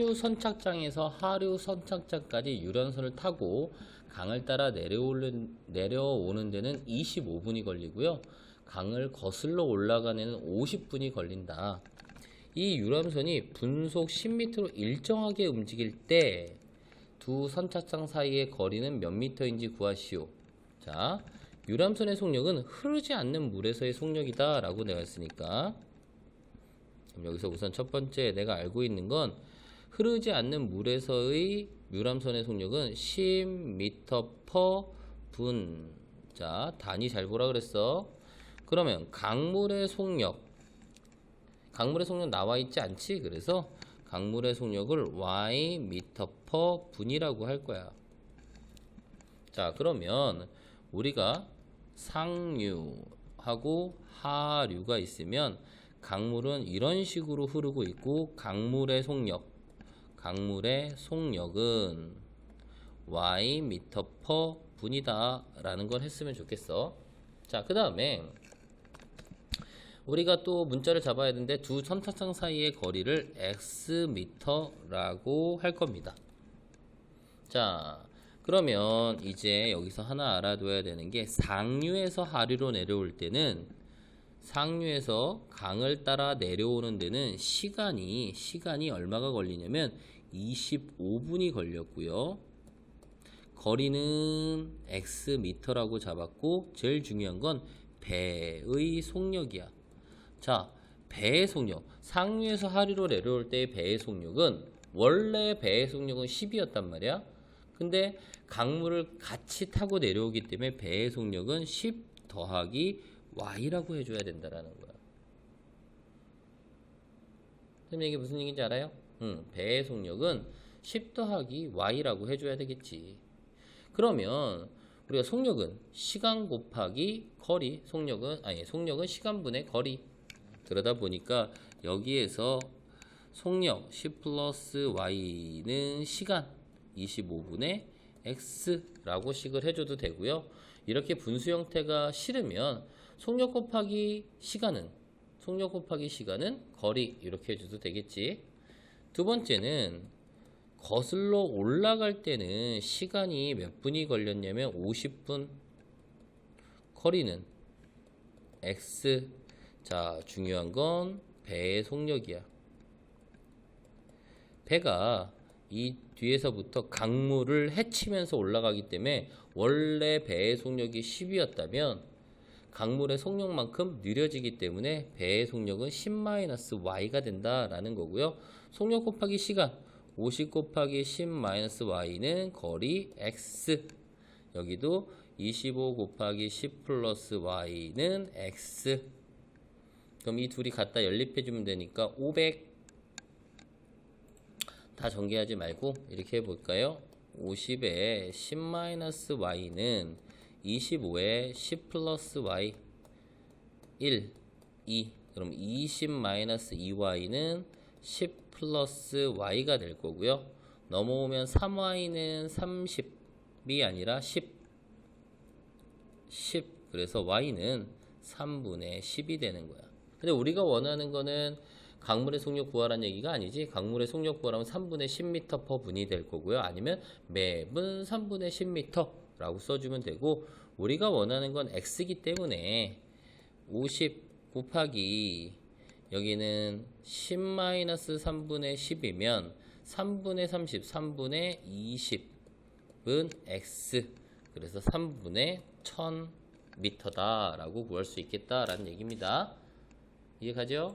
하류 선착장에서 하류 선착장까지 유람선을 타고 강을 따라 내려오는, 내려오는 데는 25분이 걸리고요. 강을 거슬러 올라가는 데는 50분이 걸린다. 이 유람선이 분속 10m로 일정하게 움직일 때 두 선착장 사이의 거리는 몇 미터인지 구하시오. 자, 유람선의 속력은 흐르지 않는 물에서의 속력이다 라고 내가 했으니까 여기서 우선 첫 번째 내가 알고 있는 건 흐르지 않는 물에서의 유람선의 속력은 10m 분. 자, 단위 잘 보라 그랬어. 그러면 강물의 속력. 강물의 속력 나와 있지 않지? 그래서 강물의 속력을 y m 분이라고 할 거야. 자, 그러면 우리가 상류하고 하류가 있으면 강물은 이런 식으로 흐르고 있고 강물의 속력 강물의 속력은 y m 분이다 라는 걸 했으면 좋겠어. 자 그 다음에 우리가 또 문자를 잡아야 되는데 두 선착장 사이의 거리를 x 미터라고 할 겁니다. 자 그러면 이제 여기서 하나 알아둬야 되는 게 상류에서 하류로 내려올 때는 상류에서 강을 따라 내려오는 데는 시간이 시간이 얼마가 걸리냐면 25분이 걸렸고요. 거리는 x 미터라고 잡았고 제일 중요한 건 배의 속력이야. 자, 배의 속력. 상류에서 하류로 내려올 때의 배의 속력은 원래 배의 속력은 10이었단 말이야. 근데 강물을 같이 타고 내려오기 때문에 배의 속력은 10 더하기 y라고 해줘야 된다라는 거야. 선생님 이게 무슨 얘기인지 알아요? 응, 배의 속력은 10 더하기 y라고 해줘야 되겠지. 그러면 우리가 속력은 시간 곱하기 거리, 속력은 아니 속력은 시간분의 거리. 그러다 보니까 여기에서 속력 10 플러스 y는 시간 25분의 x라고 식을 해줘도 되고요. 이렇게 분수 형태가 싫으면 속력 곱하기 시간은 속력 곱하기 시간은 거리 이렇게 해줘도 되겠지. 두 번째는 거슬러 올라갈 때는 시간이 몇 분이 걸렸냐면 50분 거리는 x 자 중요한 건 배의 속력이야. 배가 이 뒤에서부터 강물을 헤치면서 올라가기 때문에 원래 배의 속력이 10이었다면 강물의 속력만큼 느려지기 때문에 배의 속력은 10-y가 된다라는 거고요. 속력 곱하기 시간 50 곱하기 10-y는 거리 x 여기도 25 곱하기 10 플러스 y는 x 그럼 이 둘이 갖다 연립해 주면 되니까 500 다 전개하지 말고 이렇게 해볼까요? 50에 10-y는 25에 10 플러스 y 1, 2 그럼 20-2y는 10 플러스 y가 될 거고요. 넘어오면 3y는 30이 아니라 10 10 그래서 y는 3분의 10이 되는 거야. 근데 우리가 원하는 거는 강물의 속력 구하라는 얘기가 아니지 강물의 속력 구하라면 3분의 10m per 분이 될 거고요. 아니면 맵은 3분의 10m 라고 써주면 되고 우리가 원하는 건 x이기 때문에 50 곱하기 여기는 10-3분의 10이면 3분의 30, 3분의 20은 x. 그래서 3분의 1000m다 라고 구할 수 있겠다라는 얘기입니다. 이해가죠?